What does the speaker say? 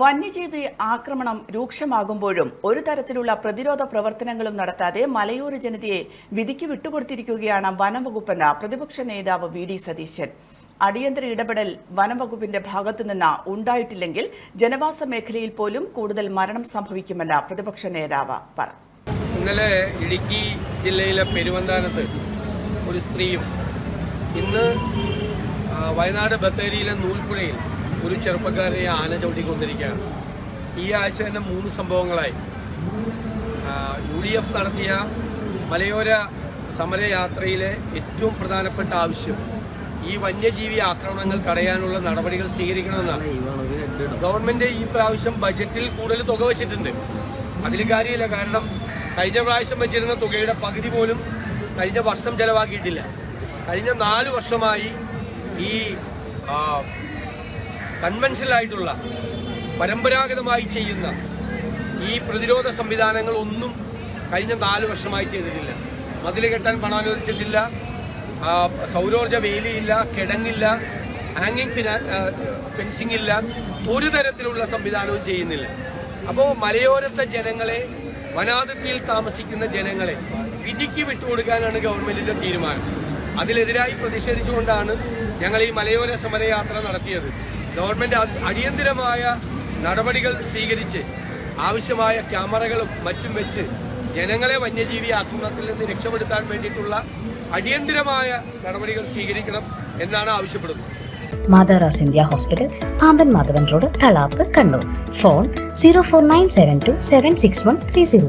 വന്യജീവി ആക്രമണം രൂക്ഷമാകുമ്പോഴും ഒരു തരത്തിലുള്ള പ്രതിരോധ പ്രവർത്തനങ്ങളും നടത്താതെ മലയോര ജനതയെ വിധിക്ക് വിട്ടുകൊടുത്തിരിക്കുകയാണ് വനംവകുപ്പെന്ന പ്രതിപക്ഷ നേതാവ് വി ഡി സതീശൻ. അടിയന്തര ഇടപെടൽ വനംവകുപ്പിന്റെ ഭാഗത്തുനിന്ന് ഉണ്ടായിട്ടില്ലെങ്കിൽ ജനവാസ മേഖലയിൽ പോലും കൂടുതൽ മരണം സംഭവിക്കുമെന്ന് പ്രതിപക്ഷ നേതാവ് പറഞ്ഞു. ഇന്നലെ ഇടുക്കി ജില്ലയിലെ പെരുവന്താനത്ത് ഒരു സ്ത്രീയും ഇന്ന് വയനാട് ബത്തേരിയിലെ നൂൽപ്പുഴയിൽ ഒരു ചെറുപ്പക്കാരനെ ആന ചവിട്ടിക്കൊണ്ടിരിക്കുകയാണ്. ഈ ആഴ്ച തന്നെ മൂന്ന് സംഭവങ്ങളായി. യു ഡി എഫ് നടത്തിയ മലയോര സമരയാത്രയിലെ ഏറ്റവും പ്രധാനപ്പെട്ട ആവശ്യം ഈ വന്യജീവി ആക്രമണങ്ങൾ തടയാനുള്ള നടപടികൾ സ്വീകരിക്കണമെന്നാണ്. ഗവൺമെന്റ് ഈ പ്രാവശ്യം ബജറ്റിൽ കൂടുതൽ തുക വെച്ചിട്ടുണ്ട്. അതിൽ കാര്യമില്ല. കാരണം കഴിഞ്ഞ പ്രാവശ്യം വെച്ചിരുന്ന തുകയുടെ പകുതി പോലും കഴിഞ്ഞ വർഷം ചെലവാക്കിയിട്ടില്ല. കഴിഞ്ഞ നാല് വർഷമായി ഈ ആ, കൺവെൻഷനലായിട്ടുള്ള പരമ്പരാഗതമായി ചെയ്യുന്ന ഈ പ്രതിരോധ സംവിധാനങ്ങൾ ഒന്നും കഴിഞ്ഞ നാല് വർഷമായി ചെയ്തിട്ടില്ല. മതിൽ കെട്ടാൻ പണം അനുവദിച്ചിട്ടില്ല സൗരോർജ സൗരോർജ വേലിയില്ല കിടങ്ങില്ല ഹാങ്ങിങ് ഫിനാ ഫെൻസിംഗ് ഇല്ല ഒരു തരത്തിലുള്ള സംവിധാനവും ചെയ്യുന്നില്ല. അപ്പോൾ മലയോരത്തെ ജനങ്ങളെ വനാതിർത്തിയിൽ താമസിക്കുന്ന ജനങ്ങളെ വിധിക്ക് വിട്ടുകൊടുക്കാനാണ് ഗവൺമെന്റിന്റെ തീരുമാനം. അതിലെതിരായി പ്രതിഷേധിച്ചുകൊണ്ടാണ് ഞങ്ങൾ ഈ മലയോര സമരയാത്ര നടത്തിയത്. ഗവൺമെന്റ് അടിയന്തിരമായ നടപടികൾ സ്വീകരിച്ച് ആവശ്യമായ ക്യാമറകളും മറ്റും വെച്ച് ജനങ്ങളെ വന്യജീവി ആക്രമണത്തിൽ നിന്ന് രക്ഷപ്പെടുത്താൻ വേണ്ടിയിട്ടുള്ള അടിയന്തിരമായ നടപടികൾ സ്വീകരിക്കണം എന്നാണ് ആവശ്യപ്പെടുന്നത്. മാതാറാസ് India hospital Pamban Madhavan road Thalap Kannur phone zero four nine seven two seven six one three zero